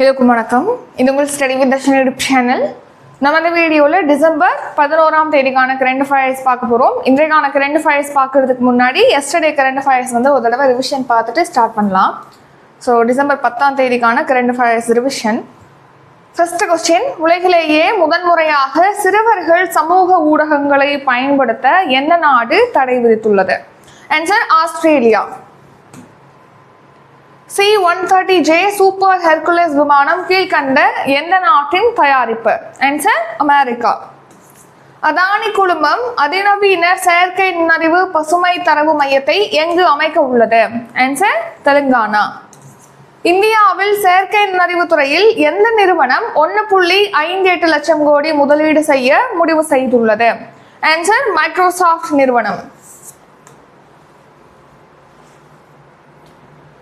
எல்லோருக்கும் வணக்கம். இது உங்கள் study with Darshan YouTube channel நம்ம இந்த வீடியோவில் டிசம்பர் பதினோராம் தேதிக்கான கரண்ட் ஃபயர்ஸ் பார்க்க போகிறோம் இன்றைக்கான கரண்ட் ஃபயர்ஸ் பார்க்கறதுக்கு முன்னாடி எஸ்டர்டே கரண்ட் ஃபயர்ஸ் வந்து ஒரு தடவை ரிவிஷன் பார்த்துட்டு ஸ்டார்ட் பண்ணலாம். ஸோ டிசம்பர் பத்தாம் தேதிக்கான current affairs revision first question உலகிலேயே முதன்முறையாக சிறுவர்கள் சமூக ஊடகங்களை பயன்படுத்த எந்த நாடு தடை விதித்துள்ளது? Answer Australia C one thirty J super Hercules விமானம் கீழ்கண்ட எந்த நாட்டின் தயாரிப்பு? Answer America. அதானி குழுமம் அதிநவீன செயற்கை நுண்ணறிவு பசுமை தரவு மையத்தை எங்கு அமைக்க உள்ளது? ஆன்சர் தெலுங்கானா. இந்தியாவில் செயற்கை நுண்ணறிவு துறையில் எந்த நிறுவனம் ஒன்று புள்ளி ஐந்து எட்டு லட்சம் கோடி முதலீடு செய்ய முடிவு செய்துள்ளது? ஆன்சர் மைக்ரோசாஃப்ட் நிறுவனம்.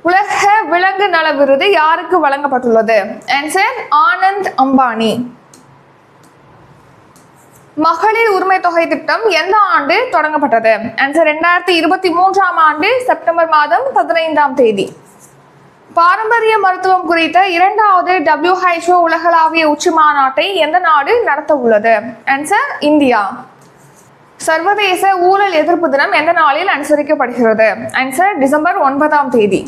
உலக விலங்கு நல விருது யாருக்கு வழங்கப்பட்டுள்ளது? ஆன்சர் ஆனந்த் அம்பானி. மகளிர் உரிமை தொகை திட்டம் எந்த ஆண்டு தொடங்கப்பட்டது? ஆன்சர் ரெண்டாயிரத்தி இருபத்தி மூன்றாம் ஆண்டு செப்டம்பர் மாதம் பதினைந்தாம் தேதி. பாரம்பரிய மருத்துவம் குறித்த இரண்டாவது டபிள்யூஹெச்ஓ உலகளாவிய உச்சி மாநாட்டை எந்த நாடு நடத்த உள்ளது? Answer India. சர்வதேச ஊழல் எதிர்ப்பு தினம் எந்த நாளில் அனுசரிக்கப்படுகிறது? ஆன்சர் டிசம்பர் ஒன்பதாம் தேதி.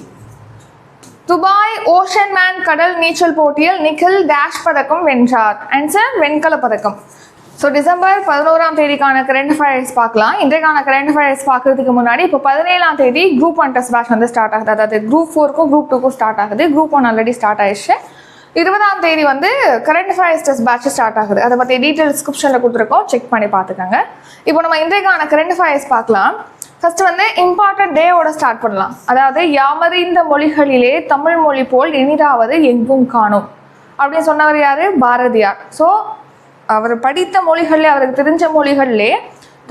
துபாய் ஓஷன் மேன் கடல் நீச்சல் போட்டியில் நிக்கில் டேஷ் பதக்கம் வென்றார். ஆன்சர் வெண்கல பதக்கம். ஸோ டிசம்பர் பதினோராம் தேதிக்கான கரண்ட் ஃபயர்ஸ் பார்க்கலாம். இன்றைக்கான கரண்ட் ஃபயர்ஸ் பார்க்கறதுக்கு முன்னாடி இப்போ பதினேழாம் தேதி குரூப் ஒன் டெஸ்ட் பேட்ச் வந்து ஸ்டார்ட் ஆகுது. அதாவது குரூப் ஃபோருக்கும் குரூப் டூக்கும் ஸ்டார்ட் ஆகுது. குரூப் ஒன் ஆல்ரெடி ஸ்டார்ட் ஆயிடுச்சு. இருபதாம் தேதி வந்து current affairs test batch start ஆகுது. அதை பற்றி டீட்டெயில் டிஸ்கிரிப்ஷனில் கொடுத்துருக்கோம். செக் பண்ணி பார்த்துக்கோங்க. இப்போ நம்ம இன்றைக்கான கரண்ட் அஃபேர்ஸ் பார்க்கலாம். ஃபர்ஸ்ட் வந்து இம்பார்ட்டன்ட் டேவோட ஸ்டார்ட் பண்ணலாம். அதாவது யாமறிந்த மொழிகளிலே தமிழ் மொழி போல் இனிதாவது எங்கும் காணும். அப்படின்னு சொன்னவர் யார்? பாரதியார். ஸோ அவர் படித்த மொழிகளில் அவருக்கு தெரிஞ்ச மொழிகள்லேயே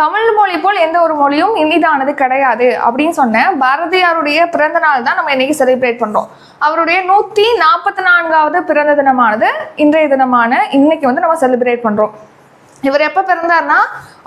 தமிழ் மொழி போல் எந்த ஒரு மொழியும் இனிதானது கிடையாது அப்படின்னு சொன்னேன். பாரதியாருடைய பிறந்த நாள் தான் நம்ம இன்னைக்கு செலிப்ரேட் பண்றோம். அவருடைய நூத்தி நாற்பத்தி நான்காவது பிறந்த தினமானது இன்றைய தினமான இன்னைக்கு வந்து நம்ம செலிப்ரேட் பண்றோம். இவர் எப்போ பிறந்தார்னா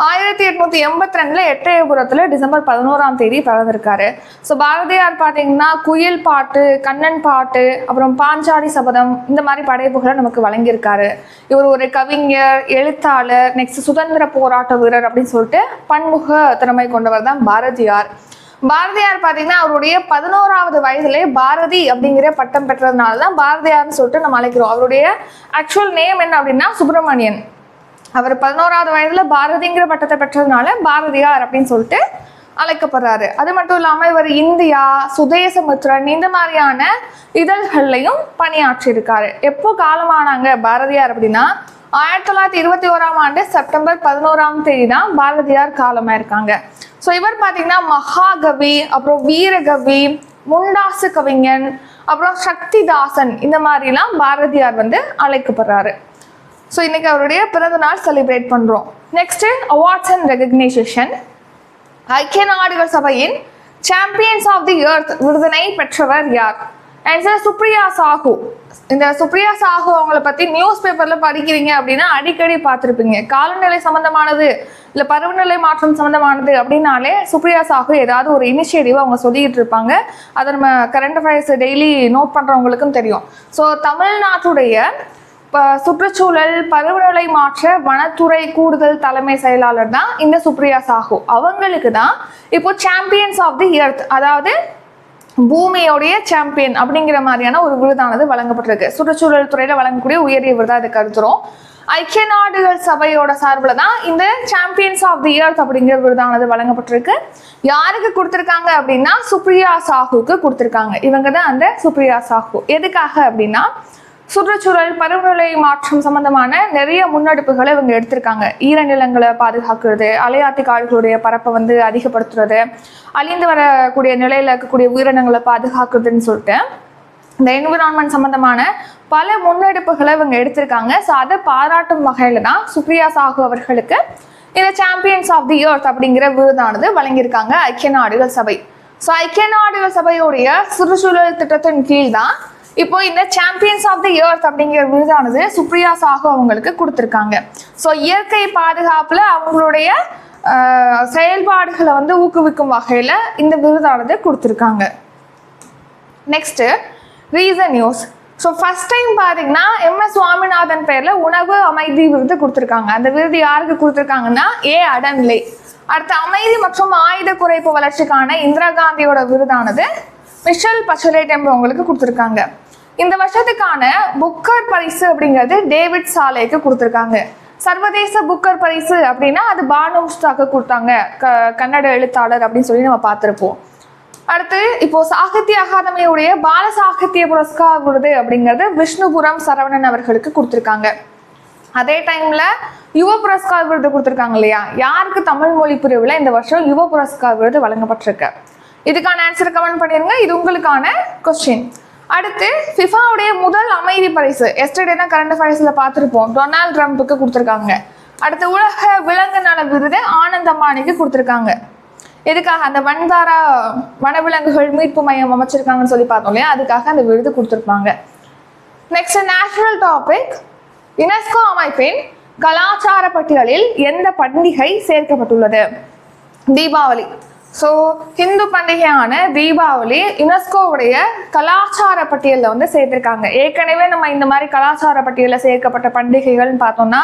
ஆயிரத்தி எட்நூத்தி எண்பத்தி ரெண்டுல எட்டயபுரத்துல டிசம்பர் பதினோராம் தேதி பிறந்திருக்காரு. ஸோ பாரதியார் பார்த்தீங்கன்னா குயில் பாட்டு கண்ணன் பாட்டு அப்புறம் பாஞ்சாடி சபதம் இந்த மாதிரி படைப்புகளை நமக்கு வழங்கியிருக்காரு. இவர் ஒரு கவிஞர் எழுத்தாளர் நெக்ஸ்ட் சுதந்திர போராட்ட வீரர் அப்படின்னு சொல்லிட்டு பன்முக திறமை கொண்டவர் தான் பாரதியார். பாரதியார் பார்த்தீங்கன்னா அவருடைய பதினோராவது வயதிலே பாரதி அப்படிங்கிற பட்டம் பெற்றதுனால தான் பாரதியார்னு சொல்லிட்டு நம்ம அழைக்கிறோம். அவருடைய ஆக்சுவல் நேம் என்ன அப்படின்னா சுப்பிரமணியன். அவர் பதினோராவது வயதுல பாரதிங்கிற பட்டத்தை பெற்றதுனால பாரதியார் அப்படின்னு சொல்லிட்டு அழைக்கப்படுறாரு. அது மட்டும் இல்லாம இவர் இந்தியா சுதேசமுத்திரன் இந்த மாதிரியான இதழ்கள்லையும் பணியாற்றியிருக்காரு. எப்போ காலமானாங்க பாரதியார் அப்படின்னா ஆயிரத்தி தொள்ளாயிரத்தி இருபத்தி ஓராம் ஆண்டு செப்டம்பர் பதினோராம் தேதி தான் பாரதியார் காலமாயிருக்காங்க ஸோ இவர் பார்த்தீங்கன்னா மகாகவி அப்புறம் வீரகவி முண்டாசு கவிஞன் அப்புறம் சக்திதாசன் இந்த மாதிரிலாம் பாரதியார் வந்து அழைக்கப்படுறாரு. ஸோ இன்றைக்கி அவருடைய பிறந்த நாள் செலிப்ரேட் பண்ணுறோம் நெக்ஸ்ட் அவார்ட்ஸ் அண்ட் ரெகக்னைசேஷன் ஐக்கிய நாடுகள் சபையின் சாம்பியன்ஸ் ஆஃப் தி எர்த் விருதினை பெற்றவர் யார்? ஆன்சர் சுப்ரியா சாஹூ இந்த சுப்ரியா சாஹூ அவங்கள பத்தி நியூஸ் பேப்பர்ல படிக்கிறீங்க அப்படின்னா அடிக்கடி பார்த்துருப்பீங்க. காலநிலை சம்பந்தமானது இல்ல பருவநிலை மாற்றம் சம்பந்தமானது அப்படின்னாலே சுப்ரியா சாஹூ ஏதாவது ஒரு இனிஷியேட்டிவ் அவங்க சொல்லிக்கிட்டு இருப்பாங்க. அதை நம்ம கரண்ட் அஃபேர்ஸ் டெய்லி நோட் பண்றவங்களுக்கும் தெரியும். ஸோ தமிழ்நாட்டுடைய சுற்றுச்சூழல் பருவநிலை மாற்ற வனத்துறை கூடுதல் தலைமை செயலாளர் தான் இந்த சுப்ரியா சாஹூ. அவங்களுக்கு தான் இப்போ சாம்பியன்ஸ் ஆஃப் தி எர்த் அதாவது பூமியோடைய சாம்பியன் அப்படிங்கிற மாதிரியான ஒரு விருதானது வழங்கப்பட்டிருக்கு. சுற்றுச்சூழல் துறையில வழங்கக்கூடிய உயரிய விருதா இது கருதுறோம். ஐக்கிய நாடுகள் சபையோட சார்பில் தான் இந்த சாம்பியன்ஸ் ஆஃப் தி இயர்த் அப்படிங்கிற விருதானது வழங்கப்பட்டிருக்கு. யாருக்கு கொடுத்துருக்காங்க அப்படின்னா சுப்ரியா சாஹுக்கு கொடுத்துருக்காங்க. இவங்க தான் அந்த சுப்ரியா சாஹூ. எதுக்காக அப்படின்னா சுற்றுச்சூழல் பருவநிலை மாற்றம் சம்பந்தமான நிறைய முன்னெடுப்புகளை இவங்க எடுத்திருக்காங்க. ஈரநிலங்களை பாதுகாக்கிறது அலையாத்தி காடுகளுடைய பரப்பை வந்து அதிகப்படுத்துறது அழிந்து வரக்கூடிய நிலையில் இருக்கக்கூடிய உயிரினங்களை பாதுகாக்கிறதுன்னு சொல்லிட்டு இந்த என்விரான்மெண்ட் சம்பந்தமான பல முன்னெடுப்புகளை இவங்க எடுத்திருக்காங்க. ஸோ அதை பாராட்டும் வகையில் தான் சுப்ரியா சாஹூ அவர்களுக்கு இந்த சாம்பியன்ஸ் ஆஃப் தி எர்த் அப்படிங்கிற விருதானது வழங்கியிருக்காங்க ஐக்கிய நாடுகள் சபை. ஸோ ஐக்கிய நாடுகள் சபையுடைய சுற்றுச்சூழல் திட்டத்தின் கீழ் தான் இப்போ இந்த சாம்பியன்ஸ் ஆஃப் தி இயர்த் அப்படிங்கிற விருதானது சுப்ரியா சாஹூ அவங்களுக்கு கொடுத்துருக்காங்க. ஸோ இயற்கை பாதுகாப்புல அவங்களுடைய செயல்பாடுகளை வந்து ஊக்குவிக்கும் வகையில் இந்த விருதானது கொடுத்துருக்காங்க. Next reason news so first time பார்த்தீங்கன்னா எம் எஸ் சுவாமிநாதன் பேரில் உணவு அமைதி விருது கொடுத்துருக்காங்க. அந்த விருது யாருக்கு கொடுத்துருக்காங்கன்னா ஏ அடன்லே அடுத்து அமைதி மற்றும் ஆயுத குறைப்பு வளர்ச்சிக்கான இந்திரா காந்தியோட விருதானது மிஷல் பச்சலேட் என்பவங்களுக்கு கொடுத்துருக்காங்க. இந்த வருஷத்துக்கான புக்கர் பரிசு அப்படிங்கிறது டேவிட் சாலேக்கு கொடுத்துருக்காங்க. சர்வதேச புக்கர் பரிசு அப்படின்னா அது பானு கொடுத்தாங்க. க கன்னட எழுத்தாளர் அப்படின்னு சொல்லி நம்ம பார்த்துருப்போம். அடுத்து இப்போ சாகித்ய அகாதமியுடைய பால சாகித்ய புரஸ்கார் விருது அப்படிங்கிறது விஷ்ணுபுரம் சரவணன் அவர்களுக்கு கொடுத்துருக்காங்க. அதே டைம்ல யுவ புரஸ்கார் விருது கொடுத்துருக்காங்க இல்லையா? யாருக்கு தமிழ் மொழி பிரிவில் இந்த வருஷம் யுவ புரஸ்கார் விருது வழங்கப்பட்டிருக்கு. இதுக்கான ஆன்சர் கமெண்ட் பண்ணிருங்க. இது உங்களுக்கான கொஸ்டின் அடுத்து ஃபிஃபாவுடைய முதல் அமைதி பரிசு. எஸ்டர்டே தான் கரண்ட் அஃபேர்ஸில் பார்த்துருப்போம். டொனால்ட் ட்ரம்ப்புக்கு கொடுத்துருக்காங்க. அடுத்து உலக விலங்கு நல விருது ஆனந்தமானிக்கு கொடுத்துருக்காங்க. எதுக்காக? அந்த வன்தாரா வனவிலங்குகள் மீட்பு மையம் அமைச்சிருக்காங்கன்னு சொல்லி பார்த்தோம் இல்லையா? அதுக்காக அந்த விருது கொடுத்துருப்பாங்க. நெக்ஸ்ட் நேஷனல் டாபிக் யுனெஸ்கோ அமைப்பின் கலாச்சார பட்டியலில் எந்த பண்டிகை சேர்க்கப்பட்டுள்ளது? தீபாவளி. ஸோ ஹிந்து பண்டிகையான தீபாவளி யுனெஸ்கோவுடைய கலாச்சார பட்டியலில் வந்து சேர்த்துருக்காங்க. ஏற்கனவே நம்ம இந்த மாதிரி கலாச்சார பட்டியலில் சேர்க்கப்பட்ட பண்டிகைகள்னு பார்த்தோம்னா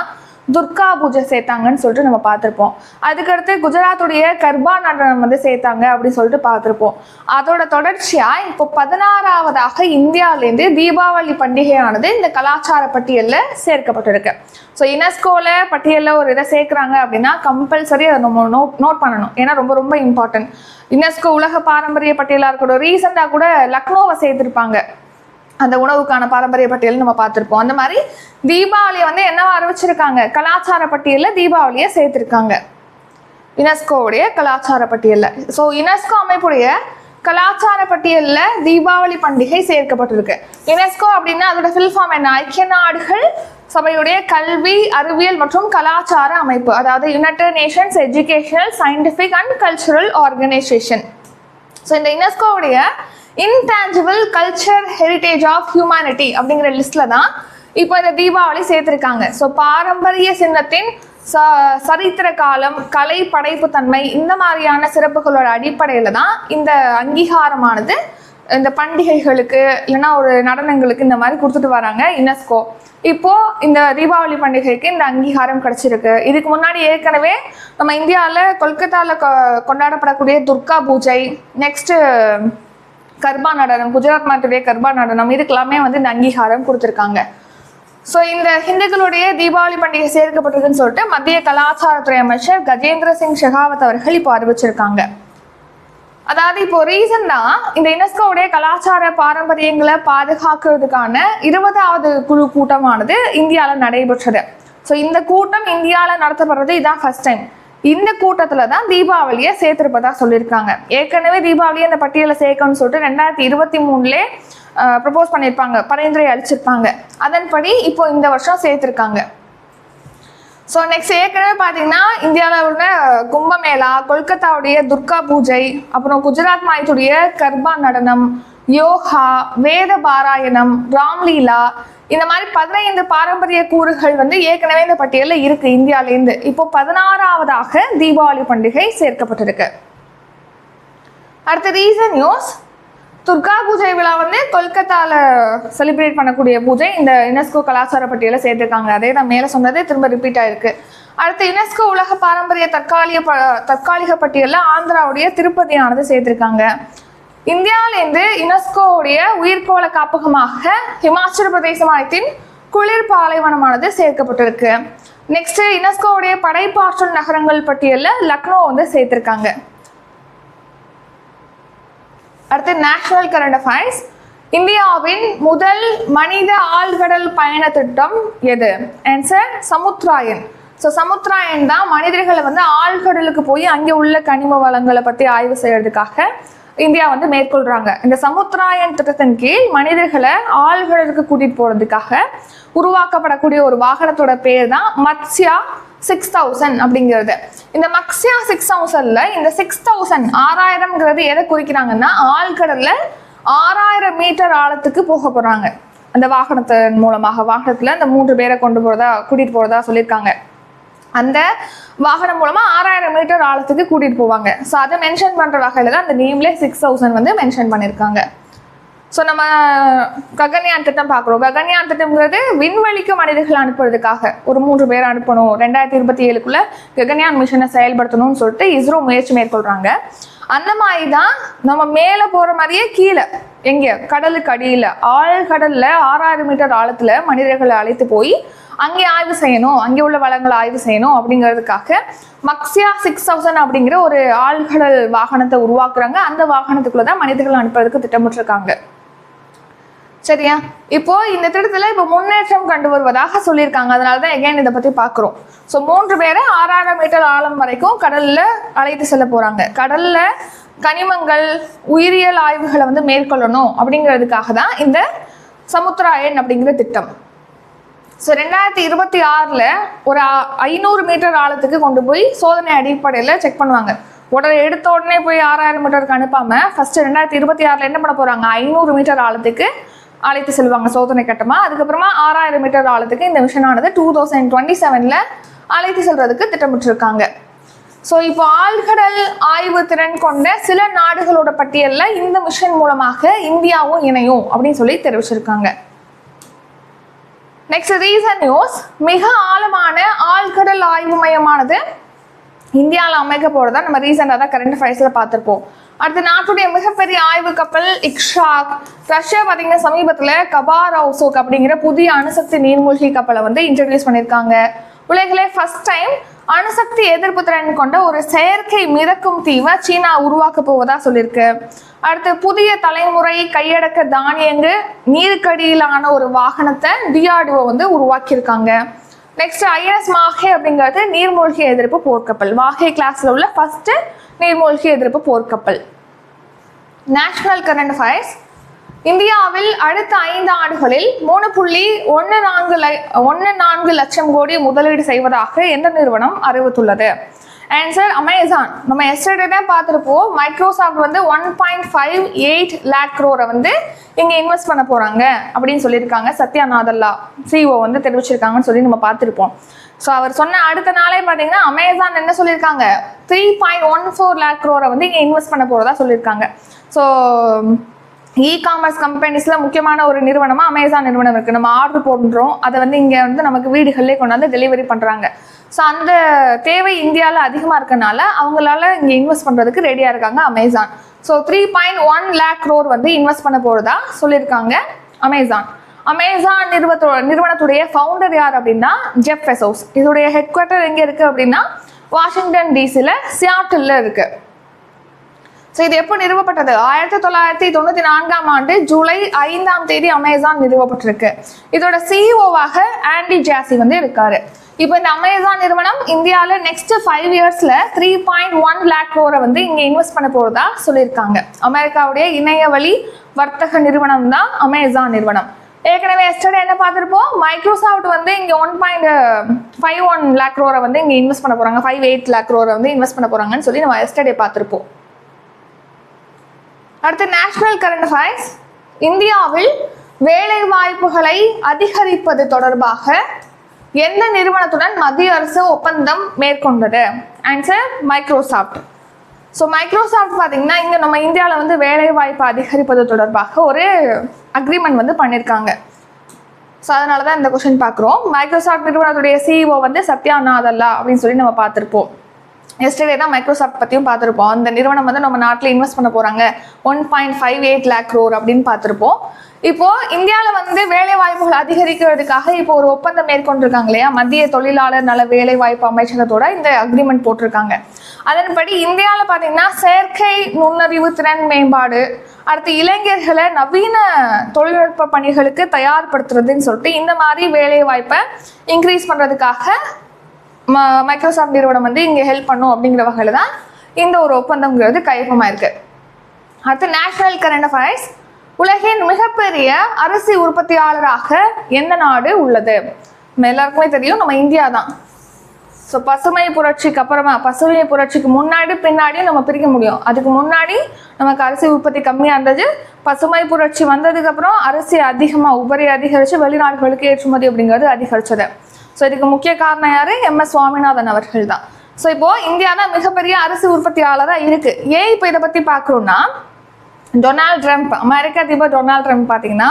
துர்கா பூஜை சேர்த்தாங்கன்னு சொல்லிட்டு நம்ம பார்த்துருப்போம். அதுக்கடுத்து குஜராத்துடைய கர்பா நடனம் வந்து சேர்த்தாங்க அப்படின்னு சொல்லிட்டு பார்த்துருப்போம். அதோட தொடர்ச்சியாக இப்போ பதினாறாவதாக இந்தியாவிலேருந்து தீபாவளி பண்டிகையானது இந்த கலாச்சார பட்டியலில் சேர்க்கப்பட்டிருக்கு. ஸோ யுனெஸ்கோவில் பட்டியலில் ஒரு இதை சேர்க்குறாங்க அப்படின்னா கம்பல்சரி அதை நம்ம நோட் நோட் பண்ணணும். ஏன்னா ரொம்ப ரொம்ப இம்பார்ட்டன்ட் யுனெஸ்கோ உலக பாரம்பரிய பட்டியலாக இருக்கட்டும் ரீசெண்டாக கூட லக்னோவை சேர்த்துருப்பாங்க. அந்த உணவுக்கான பாரம்பரிய பட்டியல் நம்ம பார்த்துருப்போம். அந்த மாதிரி தீபாவளியை வந்து என்னவா அறிவிச்சிருக்காங்க? கலாச்சார பட்டியலில் தீபாவளியை சேர்த்திருக்காங்க. யுனெஸ்கோவுடைய கலாச்சார பட்டியலில். ஸோ யுனெஸ்கோ அமைப்புடைய கலாச்சார பட்டியலில் தீபாவளி பண்டிகை சேர்க்கப்பட்டிருக்கு. யுனெஸ்கோ அப்படின்னா அதோட ஃபில் ஃபார்ம் என்ன? ஐக்கிய நாடுகள் சபையுடைய கல்வி அறிவியல் மற்றும் கலாச்சார அமைப்பு. அதாவது United Nations Educational Scientific and Cultural Organization so இந்த யுனெஸ்கோவுடைய intangible culture heritage of humanity அப்படிங்கிற லிஸ்ட்ல தான் இப்போ இந்த தீபாவளி சேர்த்துருக்காங்க. ஸோ பாரம்பரிய சின்னத்தின் ச சரித்திர காலம் கலை படைப்பு தன்மை இந்த மாதிரியான சிறப்புகளோட அடிப்படையில் தான் இந்த அங்கீகாரமானது இந்த பண்டிகைகளுக்கு இல்லைன்னா ஒரு நடனங்களுக்கு இந்த மாதிரி கொடுத்துட்டு வராங்க யுனெஸ்கோ இப்போ இந்த தீபாவளி பண்டிகைக்கு இந்த அங்கீகாரம் கிடைச்சிருக்கு. இதுக்கு முன்னாடி ஏற்கனவே நம்ம இந்தியாவில் கொல்கத்தாவில் கொண்டாடப்படக்கூடிய துர்கா பூஜை நெக்ஸ்ட்டு கர்பா நடனம் குஜராத் மாட்டுடைய கர்பா நடனம் இதுக்கெல்லாமே வந்து இந்த அங்கீகாரம் கொடுத்துருக்காங்க. ஸோ இந்த ஹிந்துக்களுடைய தீபாவளி பண்டிகை சேர்க்கப்பட்டதுன்னு சொல்லிட்டு மத்திய கலாச்சாரத்துறை அமைச்சர் கஜேந்திர சிங் ஷெகாவத் அவர்கள் இப்போ அறிவிச்சிருக்காங்க. அதாவது இப்போ ரீசெண்டாக இந்த யுனெஸ்கோவுடைய கலாச்சார பாரம்பரியங்களை பாதுகாக்கிறதுக்கான இருபதாவது குழு கூட்டமானது இந்தியாவில் நடைபெற்றது. ஸோ இந்த கூட்டம் இந்தியாவில் நடத்தப்படுறது இதுதான் ஃபர்ஸ்ட் டைம் இந்த கூட்டத்தில் தான் தீபாவளியை சேர்த்திருப்பதா சொல்லியிருக்காங்க. ஏற்கனவே தீபாவளியை இந்த பட்டியலில் சேர்க்கணும்னு சொல்லிட்டு ரெண்டாயிரத்தி இருபத்தி மூணுலே ப்ரப்போஸ் பண்ணியிருப்பாங்க. பரிந்துரை அளிச்சிருப்பாங்க. அதன்படி இப்போ இந்த வருஷம் சேர்த்துருக்காங்க. ஸோ நெக்ஸ்ட் ஏற்கனவே பார்த்தீங்கன்னா இந்தியாவில் உள்ள கும்பமேளா கொல்கத்தாவுடைய துர்கா பூஜை அப்புறம் குஜராத் மாயத்துடைய கர்பா நடனம் யோகா வேத பாராயணம் ராம்லீலா இந்த மாதிரி பதினைந்து பாரம்பரிய கூறுகள் வந்து ஏற்கனவே இந்த பட்டியலில் இருக்கு இந்தியாவிலேருந்து இப்போ பதினாறாவதாக தீபாவளி பண்டிகை சேர்க்கப்பட்டிருக்கு. அடுத்த ரீசன் நியூஸ் துர்கா பூஜை விழா வந்து கொல்கத்தாவில் செலிப்ரேட் பண்ணக்கூடிய பூஜை. இந்த யுனெஸ்கோ கலாச்சார பட்டியலில் சேர்த்துருக்காங்க. அதே நான் மேலே சொன்னதே திரும்ப ரிப்பீட் ஆயிருக்கு. அடுத்து யுனெஸ்கோ உலக பாரம்பரிய தற்காலிக ப தற்காலிக பட்டியலில் ஆந்திராவுடைய திருப்பதியானது சேர்த்துருக்காங்க. இந்தியாவிலேருந்து யுனெஸ்கோவுடைய உயிர்கோள காப்பகமாக ஹிமாச்சல பிரதேச மாநிலத்தின் குளிர் பாலைவனமானது சேர்க்கப்பட்டிருக்கு. நெக்ஸ்ட் யுனெஸ்கோவுடைய படைப்பாற்றல் நகரங்கள் பட்டியலில் லக்னோ வந்து சேர்த்திருக்காங்க. அடுத்து நேஷனல் கரண்ட் அஃபேர்ஸ் இந்தியாவின் முதல் மனித ஆழ்கடல் பயண திட்டம் எது? ஆன்சர் சமுத்ராயன். ஸோ சமுத்ராயன் தான் மனிதர்களை வந்து ஆழ்கடலுக்கு போய் அங்கே உள்ள கனிம வளங்களை பற்றி ஆய்வு செய்யறதுக்காக இந்தியா வந்து மேற்கொள்றாங்க. இந்த சமுத்திராயன் திட்டத்தின் கீழ் மனிதர்களை ஆழ்கடலுக்கு கூட்டிட்டு போறதுக்காக உருவாக்கப்படக்கூடிய ஒரு வாகனத்தோட பேர் தான் மத்ஸ்யா சிக்ஸ் தௌசண்ட் அப்படிங்கிறது. இந்த மக்ஸியா சிக்ஸ் தௌசண்ட்ல இந்த சிக்ஸ் தௌசண்ட் ஆறாயிரம்ங்கிறது எதை குறிக்கிறாங்கன்னா ஆழ்கடல்ல ஆறாயிரம் மீட்டர் ஆழத்துக்கு போக போறாங்க. அந்த வாகனத்தின் மூலமாக வாகனத்துல அந்த மூன்று பேரை கொண்டு போறதா கூட்டிட்டு போறதா சொல்லியிருக்காங்க. அந்த வாகனம் மூலமாக ஆறாயிரம் மீட்டர் ஆழத்துக்கு கூட்டிகிட்டு போவாங்க. ஸோ அதை மென்ஷன் பண்ணுற வகையில் தான் அந்த நேம்லே சிக்ஸ் தௌசண்ட் வந்து மென்ஷன் பண்ணியிருக்காங்க ஸோ நம்ம ககன்யான் திட்டம் பார்க்குறோம். ககன்யான் திட்டம்ங்கிறது விண்வெளிக்கு மனிதர்கள் அனுப்புறதுக்காக ஒரு மூன்று பேர் அனுப்பணும். ரெண்டாயிரத்தி இருபத்தி ஏழுக்குள்ளே ககன்யான் மிஷனை செயல்படுத்தணும்னு சொல்லிட்டு இஸ்ரோ முயற்சி மேற்கொள்கிறாங்க அந்த மாதிரி தான் நம்ம மேலே போகிற மாதிரியே கீழே எங்கே கடலுக்கு அடியில் ஆழ்கடலில் ஆறாயிரம் மீட்டர் ஆழத்தில் மனிதர்களை அழைத்து போய் அங்கே ஆய்வு செய்யணும் அங்கே உள்ள வளங்களை ஆய்வு செய்யணும் அப்படிங்கிறதுக்காக மக்சியா சிக்ஸ் தௌசண்ட் அப்படிங்கிற ஒரு ஆழ்கடல் வாகனத்தை உருவாக்குறாங்க. அந்த வாகனத்துக்குள்ள தான் மனிதர்கள் அனுப்புறதுக்கு திட்டமிட்டிருக்காங்க. சரியா? இப்போ இந்த திட்டத்தில் இப்போ முன்னேற்றம் கண்டு வருவதாக சொல்லியிருக்காங்க. அதனால தான் எகைன் இதை பற்றி பார்க்குறோம் ஸோ மூன்று பேரை ஆறாயிரம் மீட்டர் ஆழம் வரைக்கும் கடலில் அழைத்து செல்ல போகிறாங்க கடலில் கனிமங்கள் உயிரியல் ஆய்வுகளை வந்து மேற்கொள்ளணும் அப்படிங்கிறதுக்காக தான் இந்த சமுத்திராயன் அப்படிங்கிற திட்டம். ஸோ ரெண்டாயிரத்தி இருபத்தி ஆறில் ஒரு ஐநூறு மீட்டர் ஆழத்துக்கு கொண்டு போய் சோதனை அடிப்படையில் செக் பண்ணுவாங்க. உடனே எடுத்த உடனே போய் ஆறாயிரம் மீட்டருக்கு அனுப்பாமல் ஃபஸ்ட்டு ரெண்டாயிரத்தி இருபத்தி ஆறில் என்ன பண்ண போகிறாங்க ஐநூறு மீட்டர் ஆழத்துக்கு அழைத்து செல்வாங்க சோதனை கட்டமாக அதுக்கப்புறமா ஆறாயிரம் மீட்டர் ஆழத்துக்கு இந்த மிஷனானது டூ தௌசண்ட் டுவெண்ட்டி செவனில் அழைத்து செல்வதுக்கு திட்டமிட்டிருக்காங்க. ஸோ இப்போ ஆழ்கடல் ஆய்வு திறன் கொண்ட சில நாடுகளோட பட்டியலில் இந்த மிஷன் மூலமாக இந்தியாவும் இணையும் அப்படின்னு சொல்லி தெரிவிச்சிருக்காங்க. நெக்ஸ்ட் ரீசன் நியூஸ் மிக ஆழமான ஆழ்கடல் ஆய்வு மையமானது இந்தியாவில் அமைக்க போகிறதா நம்ம ரீசெண்டாக தான் கரண்ட் அஃபேர்ஸில் பார்த்துருப்போம். அடுத்து நாட்டுடைய மிகப்பெரிய ஆய்வு கப்பல் இக்ஷாக். ரஷ்யா பார்த்தீங்கன்னா சமீபத்தில் கபாரோசோக் அப்படிங்கிற புதிய அணுசக்தி நீர்மூழ்கி கப்பலை வந்து இன்ட்ரடியூஸ் பண்ணியிருக்காங்க. உலகிலே ஃபர்ஸ்ட் டைம் அணுசக்தி எதிர்ப்பு திறன் கொண்ட ஒரு செயற்கை மிதக்கும் தீவை சீனா உருவாக்க போவதா சொல்லியிருக்கு அடுத்து புதிய தலைமுறை கையடக்க தானியங்கு நீருக்கடியிலான ஒரு வாகனத்தை டிஆர்டிஓ வந்து உருவாக்கியிருக்காங்க. நெக்ஸ்ட் ஐஎன்எஸ் மாஹே அப்படிங்கிறது நீர்மூழ்கி எதிர்ப்பு போர்க்கப்பல். மாஹே கிளாஸ்ல உள்ள ஃபர்ஸ்ட் நீர்மூழ்கி எதிர்ப்பு போர்க்கப்பல். நேஷனல் கரண்ட் அஃபேர்ஸ் இந்தியாவில் அடுத்த ஐந்து ஆண்டுகளில் மூணு புள்ளி ஒன்று நான்கு லை ஒன்று நான்கு லட்சம் கோடி முதலீடு செய்வதாக எந்த நிறுவனம் அறிவித்துள்ளது? ஆன்சர் அமேசான் நம்ம எஸ்டர்டே பார்த்துருப்போம். மைக்ரோசாஃப்ட் வந்து one point five eight lakh க்ரோரை வந்து இங்கே இன்வெஸ்ட் பண்ண போகிறாங்க அப்படின்னு சொல்லியிருக்காங்க. சத்யா நாதல்லா சிஓ வந்து தெரிவிச்சிருக்காங்கன்னு சொல்லி நம்ம பார்த்துருப்போம். ஸோ அவர் சொன்ன அடுத்த நாளே பார்த்தீங்கன்னா அமேசான் என்ன சொல்லியிருக்காங்க? Three point one four lakh க்ரோரை வந்து இங்கே இன்வெஸ்ட் பண்ண போகிறதா சொல்லியிருக்காங்க. ஸோ இ காமர்ஸ் கம்பெனிஸில் முக்கியமான ஒரு நிறுவனமாக அமேசான் நிறுவனம் இருக்குது நம்ம ஆர்டர் போடுறோம். அதை வந்து இங்கே வந்து நமக்கு வீடுகளிலே கொண்டாந்து டெலிவரி பண்ணுறாங்க ஸோ அந்த தேவை இந்தியாவில் அதிகமாக இருக்கனால அவங்களால இங்கே இன்வெஸ்ட் பண்ணுறதுக்கு ரெடியாக இருக்காங்க Amazon so three point one lakh crore வந்து இன்வெஸ்ட் பண்ண போகிறதா சொல்லியிருக்காங்க அமேசான் அமேசான் நிறுவத்தோ நிறுவனத்துடைய ஃபவுண்டர் யார் அப்படின்னா ஜெஃப் பெசோஸ் இதோடைய ஹெட் குவார்ட்டர் எங்கே இருக்குது அப்படின்னா வாஷிங்டன் டிசியில் சியாட்டில் இருக்குது ஸோ இது எப்போ நிறுவப்பட்டது? ஆயிரத்தி தொள்ளாயிரத்தி தொண்ணூற்றி நான்காம் ஆண்டு ஜூலை ஐந்தாம் தேதி அமேசான் நிறுவப்பட்டிருக்கு. இதோட சிஇஓவாக ஆண்டி ஜாசி வந்து இருக்காரு. இப்போ இந்த அமேசான் நிறுவனம் இந்தியாவில் நெக்ஸ்ட் ஃபைவ் இயர்ஸில் த்ரீ பாயிண்ட் ஒன் லேக் க்ரோரை வந்து இங்கே இன்வெஸ்ட் பண்ண போகிறதா சொல்லியிருக்காங்க. அமெரிக்காவுடைய இணைய வழி வர்த்தக நிறுவனம் தான் அமேசான் நிறுவனம். ஏற்கனவே எஸ்டர்டே என்ன பார்த்துருப்போம்? மைக்ரோசாஃப்ட் வந்து இங்கே one point five one lakh க்ரோரை வந்து இங்கே இன்வெஸ்ட் பண்ண போகிறாங்க ஃபைவ் எயிட் லேக் க்ரோரை வந்து இன்வெஸ்ட் பண்ண போகிறாங்கன்னு சொல்லி நம்ம எஸ்டர்டே பார்த்துருப்போம். அடுத்து நேஷனல் கரண்ட் அஃபேர்ஸ் இந்தியாவில் வேலை வாய்ப்புகளை அதிகரிப்பது தொடர்பாக எந்த நிறுவனத்துடன் மத்திய அரசு ஒப்பந்தம் மேற்கொண்டது? ஆன்சர் மைக்ரோசாஃப்ட் ஸோ மைக்ரோசாஃப்ட் பார்த்தீங்கன்னா இங்கே நம்ம இந்தியாவில் வந்து வேலை வாய்ப்பு அதிகரிப்பது தொடர்பாக ஒரு அக்ரிமெண்ட் வந்து பண்ணியிருக்காங்க ஸோ அதனால தான் இந்த கொஷின் பார்க்குறோம். மைக்ரோசாஃப்ட் நிறுவனத்துடைய சிஇஓ வந்து சத்யா நாதல்லா அப்படின்னு சொல்லி நம்ம பார்த்துருப்போம். எஸ்டர்டே தான் மைக்ரோசாஃப்ட் பற்றியும் பார்த்துருப்போம். அந்த நிறுவனம் வந்து நம்ம நாட்டில் இன்வெஸ்ட் பண்ண போகிறாங்க one point five eight lakh crore அப்படின்னு பார்த்துருப்போம். இப்போ இந்தியாவில் வந்து வேலை வாய்ப்புகள் அதிகரிக்கிறதுக்காக இப்போ ஒரு ஒப்பந்தம் மேற்கொண்டிருக்காங்க இல்லையா? மத்திய தொழிலாளர் நல வேலை வாய்ப்பு அமைச்சகத்தோட இந்த அக்ரிமெண்ட் போட்டிருக்காங்க. அதன்படி இந்தியாவில் பார்த்தீங்கன்னா செயற்கை நுண்ணறிவு திறன் மேம்பாடு அடுத்து இளைஞர்களை நவீன தொழில்நுட்ப பணிகளுக்கு தயார்படுத்துறதுன்னு சொல்லிட்டு இந்த மாதிரி வேலை வாய்ப்பை இன்க்ரீஸ் பண்ணுறதுக்காக மைக்ரோசாஃப்ட் நிறுவனம் வந்து இங்கே ஹெல்ப் பண்ணும் அப்படிங்கிற வகையில் தான் இந்த ஒரு ஒப்பந்தங்கிறது கையொப்பமாக இருக்கு அடுத்து நேஷனல் கரண்ட் அஃபேர்ஸ் உலகின் மிகப்பெரிய அரிசி உற்பத்தியாளராக எந்த நாடு உள்ளது? நம்ம எல்லாருக்குமே தெரியும் நம்ம இந்தியா தான் ஸோ பசுமை புரட்சிக்கு அப்புறமா பசுமை புரட்சிக்கு முன்னாடி பின்னாடியும் நம்ம பிரிக்க முடியும். அதுக்கு முன்னாடி நமக்கு அரிசி உற்பத்தி கம்மியாக இருந்தது. பசுமை புரட்சி வந்ததுக்கப்புறம் அரிசி அதிகமாக உபரி அதிகரித்து வெளிநாடுகளுக்கு ஏற்றுமதி அப்படிங்கிறது அதிகரித்தது ஸோ இதுக்கு முக்கிய காரணம் யார்? எம் எஸ் சுவாமிநாதன் அவர்கள் தான் ஸோ இப்போ இந்தியா தான் மிகப்பெரிய அரிசி உற்பத்தியாளராக இருக்கு. ஏன் இப்போ இதை பற்றி பார்க்குறோன்னா டொனால்ட் ட்ரம்ப் அமெரிக்க அதிபர் டொனால்ட் ட்ரம்ப் பார்த்தீங்கன்னா